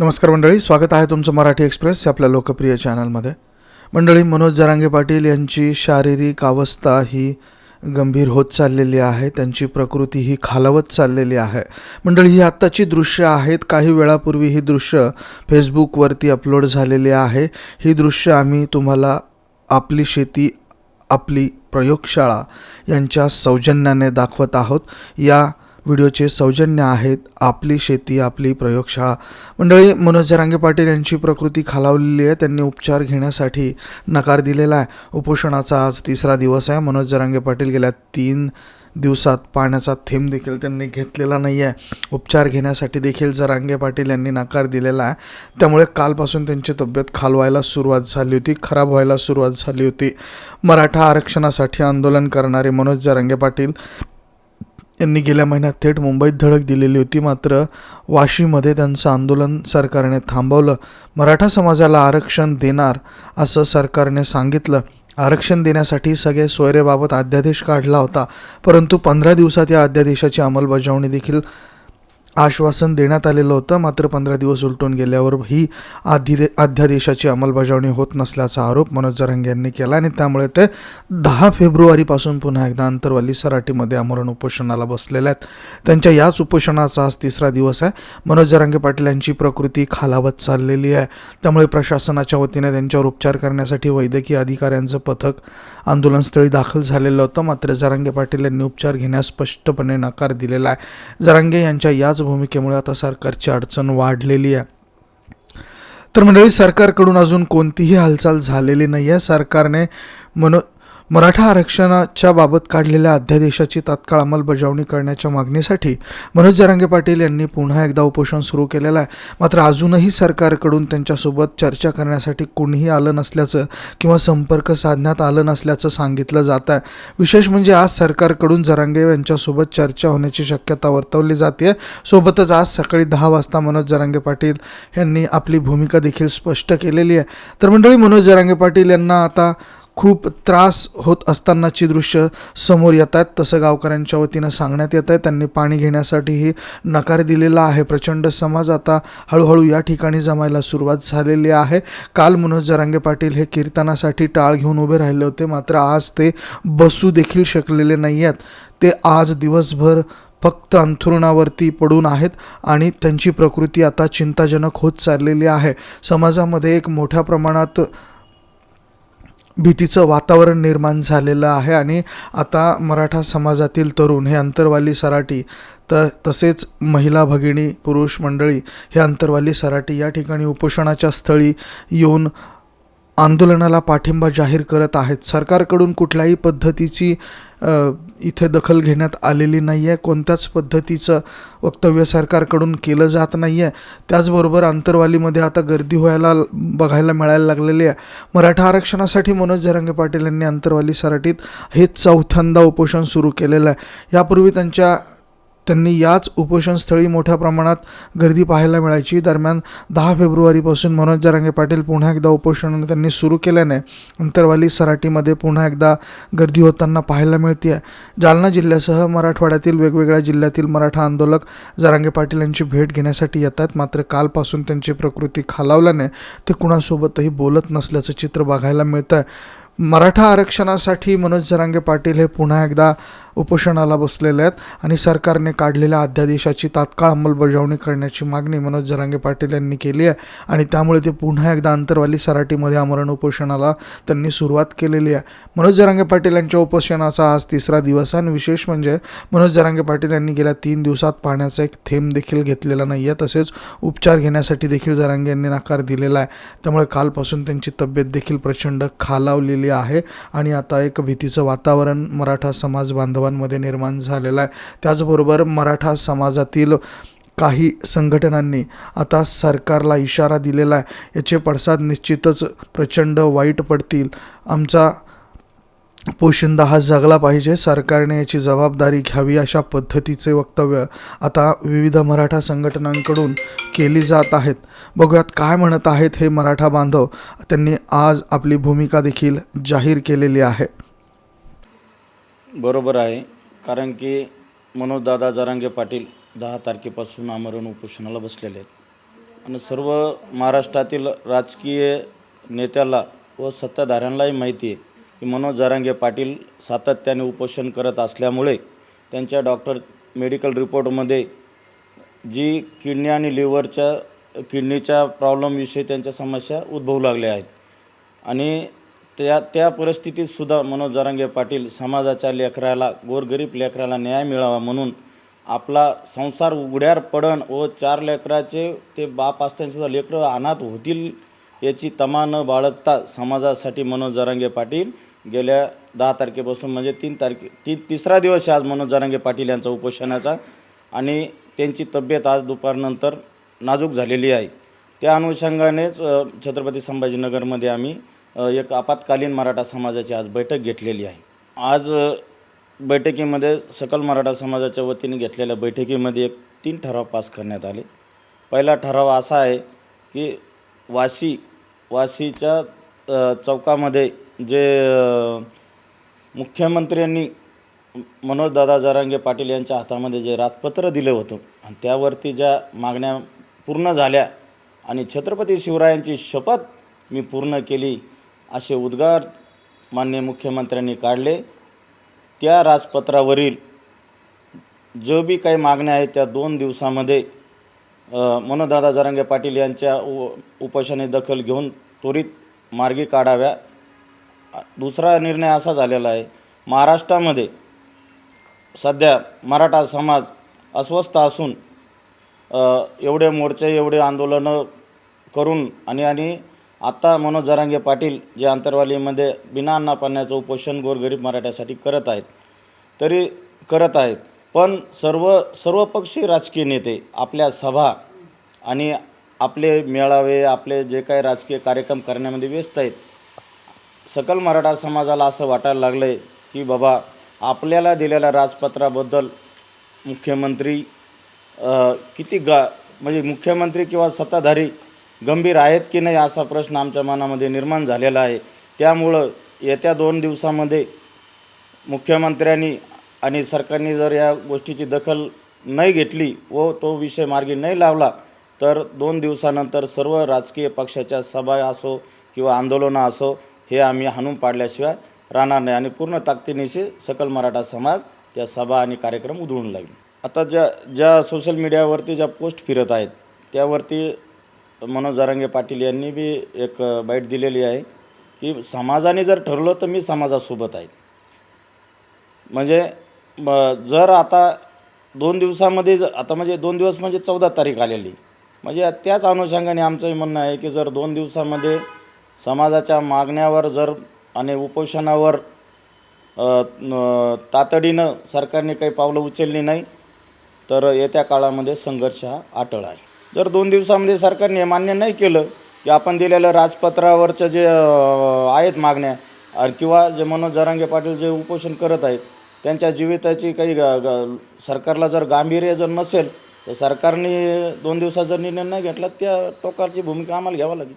नमस्कार मंडळी स्वागत आहे तुमचं मराठी एक्सप्रेस आपल्या लोकप्रिय चॅनलमध्ये. मंडळी मनोज जरांगे पाटील यांची शारीरिक अवस्था ही गंभीर होत चाललेली आहे त्यांची प्रकृती ही खालावत चाललेली आहे. मंडळी ही आत्ताची दृश्य आहेत काही वेळापूर्वी ही दृश्य फेसबुकवरती अपलोड झालेली आहे. ही दृश्य आम्ही तुम्हाला आपली शेती आपली प्रयोगशाळा यांच्या सौजन्याने दाखवत आहोत. या व्हिडिओचे सौजन्य आहेत. आपली शेती आपली प्रयोगशाळा. मंडळी मनोज जरांगे पाटील यांची प्रकृती खालावलेली आहे. त्यांनी उपचार घेण्यासाठी नकार दिलेला आहे. उपोषणाचा आज तिसरा दिवस आहे. मनोज जरांगे पाटील गेल्या तीन दिवसात पाण्याचा थेंब देखील त्यांनी घेतलेला नाही आहे उपचार घेण्यासाठी देखील जरांगे पाटील यांनी नकार दिलेला आहे. त्यामुळे कालपासून त्यांची तब्येत खालवायला सुरुवात झाली होती. खराब व्हायला सुरुवात झाली होती. मराठा आरक्षणासाठी आंदोलन करणारे मनोज जरांगे पाटील यांनी गेल्या महिन्यात थेट मुंबईत धडक दिलेली होती. मात्र वाशीमध्ये त्यांचं आंदोलन सरकारने थांबवलं. मराठा समाजाला आरक्षण देणार असं सरकारने सांगितलं. आरक्षण देण्यासाठी सगळे सोयरेबाबत अध्यादेश काढला होता. परंतु पंधरा दिवसात या अध्यादेशाची अंमलबजावणी देखील आश्वासन देण्यात आलेलं होतं. मात्र पंधरा दिवस उलटून गेल्यावर ही आधी अध्यादेशाची अंमलबजावणी होत नसल्याचा आरोप मनोज जरांगे यांनी केला आणि त्यामुळे ते दहा फेब्रुवारीपासून पुन्हा एकदा अंतरवाली सराटीमध्ये आमरण उपोषणाला बसलेले आहेत. त्यांच्या याच उपोषणाचा आज तिसरा दिवस आहे. मनोज जरांगे पाटील यांची प्रकृती खालावत चाललेली आहे. त्यामुळे प्रशासनाच्या वतीने त्यांच्यावर उपचार करण्यासाठी वैद्यकीय अधिकाऱ्यांचं पथक आंदोलनस्थळी दाखल झालेलं होतं. मात्र जरांगे पाटील यांनी उपचार घेण्यास स्पष्टपणे नकार दिलेला आहे. जरांगे यांच्या याच भूमिकेमुळे आता सरकारची अडचण वाढलेली आहे. तर मंडळी सरकारकडून अजून कोणतीही हालचाल झालेली नाही आहे सरकारने मनो मराठा आरक्षणाच्या बाबत काढलेल्या अध्यादेशाची तात्काळ अंमलबजावणी करण्याच्या मागणीसाठी मनोज जरांगे पाटील यांनी पुन्हा एकदा उपोषण सुरू केलेलं आहे. मात्र अजूनही सरकारकडून त्यांच्यासोबत चर्चा करण्यासाठी कोणीही आलं नसल्याचं किंवा संपर्क साधण्यात आलं नसल्याचं सांगितलं जात आहे. विशेष म्हणजे आज सरकारकडून जरांगे यांच्यासोबत चर्चा होण्याची शक्यता वर्तवली जाते सोबतच आज सकाळी दहा वाजता मनोज जरांगे पाटील यांनी आपली भूमिका देखील स्पष्ट केलेली आहे. तर मंडळी मनोज जरांगे पाटील यांना आता खूप त्रास होत असतानाची दृश्य समोर येत आहेत तसं गावकऱ्यांच्या वतीनं सांगण्यात येत आहे त्यांनी पाणी घेण्यासाठीही नकार दिलेला आहे. प्रचंड समाज आता हळूहळू या ठिकाणी जमायला सुरुवात झालेली आहे. काल मनोज जरांगे पाटील हे कीर्तनासाठी टाळ घेऊन उभे राहिले होते. मात्र आज ते बसू देखील शकलेले नाही आहेत ते आज दिवसभर फक्त अंथरुणावरती पडून आहेत आणि त्यांची प्रकृती आता चिंताजनक होत चाललेली आहे. समाजामध्ये एक मोठ्या प्रमाणात भीतीचं वातावरण निर्माण झालेलं आहे आणि आता मराठा समाजातील तरुण हे अंतरवाली सराटी तर तसेच महिला भगिनी पुरुष मंडळी हे अंतरवाली सराटी या ठिकाणी उपोषणाच्या स्थळी येऊन आंदोलनाला पाठिंबा जाहीर करत आहेत. सरकारकडून कुठल्याही पद्धतीची इथे दखल घेण्यात आलेली नाही आहे कोणत्याच पद्धतीचं वक्तव्य सरकारकडून केलं जात नाही आहे त्याचबरोबर अंतरवालीमध्ये आता गर्दी व्हायला बघायला मिळायला लागलेली आहे. मराठा आरक्षणासाठी मनोज जरांगे पाटील यांनी अंतरवाली सराटीत हे चौथ्यांदा उपोषण सुरू केलेलं आहे. यापूर्वी त्यांच्या त्यांनी याच उपोषणस्थळी मोठ्या प्रमाणात गर्दी पाहायला मिळायची. दरम्यान दहा फेब्रुवारीपासून मनोज जरांगे पाटील पुन्हा एकदा उपोषण त्यांनी सुरू केल्याने अंतरवाली सराटीमध्ये पुन्हा एकदा गर्दी होताना पाहायला मिळते जालना जिल्ह्यासह मराठवाड्यातील वेगवेगळ्या जिल्ह्यातील मराठा आंदोलक जरांगे पाटील यांची भेट घेण्यासाठी येतात. मात्र कालपासून त्यांची प्रकृती खालावल्याने ते कुणासोबतही बोलत नसल्याचं चित्र बघायला मिळतं आहे मराठा आरक्षणासाठी मनोज जरांगे पाटील हे पुन्हा एकदा उपोषणाला बसलेले आहेत आणि सरकारने काढलेल्या अध्यादेशाची तात्काळ अंमलबजावणी करण्याची मागणी मनोज जरांगे पाटील यांनी केली आहे. आणि त्यामुळे ते पुन्हा एकदा अंतरवाली सराटीमध्ये आमरण उपोषणाला त्यांनी सुरुवात केलेली आहे. मनोज जरांगे पाटील यांच्या उपोषणाचा आज तिसरा दिवस आणि विशेष म्हणजे मनोज जरांगे पाटील यांनी गेल्या तीन दिवसात पाण्याचा एक थेंब देखील घेतलेला नाही आहे. तसेच उपचार घेण्यासाठी देखील जरांगे यांनी नकार दिलेला आहे. त्यामुळे कालपासून त्यांची तब्येत देखील प्रचंड खालावलेली आहे. आणि आता एक भीतीचं वातावरण मराठा समाज बांधव बांधवांमध्ये निर्माण झालेला आहे. त्याचबरोबर मराठा समाजातील काही संघटनांनी आता सरकारला इशारा दिलेला आहे. याचे पडसाद निश्चितच प्रचंड वाईट पडतील. आमचा पोशिंदा हा जगला पाहिजे. सरकारने याची जबाबदारी घ्यावी अशा पद्धतीचे वक्तव्य आता विविध मराठा संघटनांकडून केली जात आहेत. बघूयात काय म्हणत आहेत हे मराठा बांधव. त्यांनी आज आपली भूमिका देखील जाहीर केलेली आहे. बरोबर आहे. कारण की मनोजदादा जरांगे पाटील दहा तारखेपासून आमरण उपोषणाला बसलेले आहेत. आणि सर्व महाराष्ट्रातील राजकीय नेत्याला व सत्ताधाऱ्यांनाही माहिती आहे की मनोज जरांगे पाटील सातत्याने उपोषण करत असल्यामुळे त्यांच्या डॉक्टर मेडिकल रिपोर्टमध्ये जी किडनी आणि लिव्हरच्या किडनीच्या प्रॉब्लेमविषयी त्यांच्या समस्या उद्भवू लागल्या आहेत. आणि त्या त्या परिस्थितीतसुद्धा मनोज जरांगे पाटील समाजाच्या लेकराला गोरगरीब लेकराला न्याय मिळावा म्हणून आपला संसार उघड्यावर पडण व चार लेकराचे ते बाप असतानासुद्धा लेकरं अनाथ होतील याची तमा न बाळगता समाजासाठी मनोज जरांगे पाटील गेल्या दहा तारखेपासून म्हणजे तीन तारखे ती तिसरा दिवस आज मनोज जरांगे पाटील यांचा उपोषणाचा आणि त्यांची तब्येत आज दुपारनंतर नाजूक झालेली आहे. त्या अनुषंगानेच छत्रपती संभाजीनगरमध्ये आम्ही एक आपत्कालीन मराठा समाजाची आज बैठक घेतलेली आहे. आज बैठकीमध्ये सकल मराठा समाजाच्या वतीने घेतलेल्या बैठकीमध्ये एक तीन ठराव पास करण्यात आले. पहिला ठराव असा आहे की वाशी वाशीच्या चौकामध्ये जे मुख्यमंत्र्यांनी मनोजदादा जरांगे पाटील यांच्या हातामध्ये जे राजपत्र दिलं होतं आणि त्यावरती ज्या मागण्या पूर्ण झाल्या आणि छत्रपती शिवरायांची शपथ मी पूर्ण केली असे उद्गार माननीय मुख्यमंत्र्यांनी काढले. त्या राजपत्रावरील जो बी काही मागण्या आहेत त्या दोन दिवसामध्ये मनोदादा जरंगे जरांगे पाटील यांच्या उ उपोषणे दखल घेऊन त्वरित मार्गी काढाव्या. दुसरा निर्णय असा झालेला आहे महाराष्ट्रामध्ये सध्या मराठा समाज अस्वस्थ असून एवढे मोर्चे एवढे आंदोलनं करून आणि आणि आत्ता मनोज जरांगे पाटील जे आंतरवालीमध्ये बिना अन्ना पाण्याचं उपोषण गोरगरीब मराठ्यासाठी करत आहेत तरी करत आहेत. पण सर्व सर्वपक्षीय राजकीय नेते आपल्या सभा आणि आपले मेळावे आपले जे काही राजकीय कार्यक्रम करण्यामध्ये व्यस्त आहेत. सकल मराठा समाजाला असं वाटायला लागलं आहे की बाबा आपल्याला दिलेल्या राजपत्राबद्दल मुख्यमंत्री किती गा म्हणजे मुख्यमंत्री किंवा सत्ताधारी गंभीर आहेत की नाही असा प्रश्न आमच्या मनामध्ये निर्माण झालेला आहे. त्यामुळं येत्या दोन दिवसामध्ये मुख्यमंत्र्यांनी आणि सरकारने जर या गोष्टीची दखल नाही घेतली व तो विषय मार्गी नाही लावला तर दोन दिवसानंतर सर्व राजकीय पक्षाच्या सभा असो किंवा आंदोलनं असो हे आम्ही हाणून पाडल्याशिवाय राहणार नाही. आणि पूर्ण ताकदीनिशी सकल मराठा समाज त्या सभा आणि कार्यक्रम उधळून लागेल आता ज्या ज्या सोशल मीडियावरती ज्या पोस्ट फिरत आहेत त्यावरती मनोज जारांगे पाटील यांनी बी एक बाईट दिलेली आहे की समाजाने जर ठरलं तर मी समाजासोबत आहे. म्हणजे जर आता दोन दिवसामध्ये ज- आता म्हणजे दोन दिवस म्हणजे चौदा तारीख आलेली. म्हणजे त्याच अनुषंगाने आमचं म्हणणं आहे की जर दोन दिवसामध्ये समाजाच्या मागण्यावर जर आणि उपोषणावर तातडीनं सरकारने काही पावलं उचलली नाही तर येत्या काळामध्ये संघर्ष हा अटळ आहे. जर दोन दिवसामध्ये सरकारने मान्य नाही केलं की आपण दिलेल्या राजपत्रावरच्या जे आहेत मागण्या आणि किंवा जे मनोज जरांगे पाटील जे उपोषण करत आहेत त्यांच्या जीविताची काही ग ग सरकारला जर गांभीर्य जर नसेल तर सरकारने दोन दिवसात जर निर्णय नाही घेतला त्या टोकारची भूमिका आम्हाला घ्यावा लागेल.